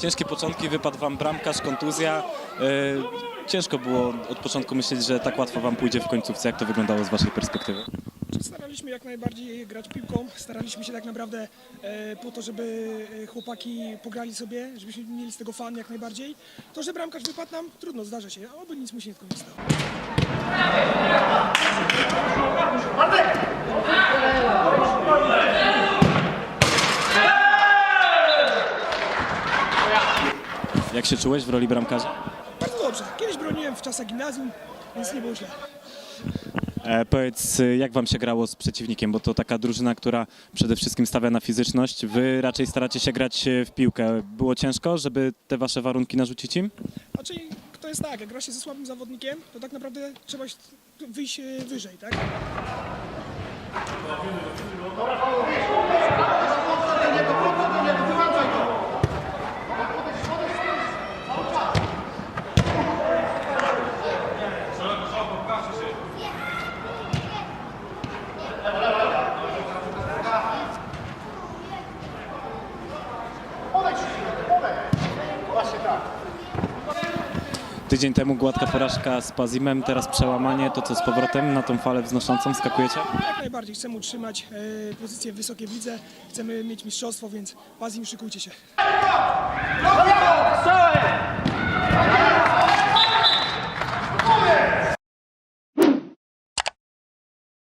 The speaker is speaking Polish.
Ciężkie początki, wypadł wam bramkarz, kontuzja. E, ciężko było od początku myśleć, że tak łatwo wam pójdzie w końcówce. Jak to wyglądało z waszej perspektywy? staraliśmy jak najbardziej grać piłką, staraliśmy się tak naprawdę e, po to, żeby e, chłopaki pograli sobie, żebyśmy mieli z tego fan jak najbardziej. To, że bramkarz wypadł nam, trudno, zdarza się, oby nic mu się nie stało. Jak się czułeś w roli bramkarza? Bardzo dobrze, kiedyś broniłem w czasach gimnazjum, więc nie było źle. E, powiedz, jak wam się grało z przeciwnikiem, bo to taka drużyna, która przede wszystkim stawia na fizyczność. Wy raczej staracie się grać e, w piłkę. Było ciężko, żeby te wasze warunki narzucić im? Znaczy, to jest tak, jak gra się ze słabym zawodnikiem, to tak naprawdę trzeba wyjść e, wyżej, tak? Tydzień temu gładka porażka z Pazimem, teraz przełamanie. To co z powrotem na tą falę wznoszącą skakujecie? Jak najbardziej chcemy utrzymać e, pozycję w wysokiej lidze, chcemy mieć mistrzostwo, więc Pazim szykujcie się. Strzałem!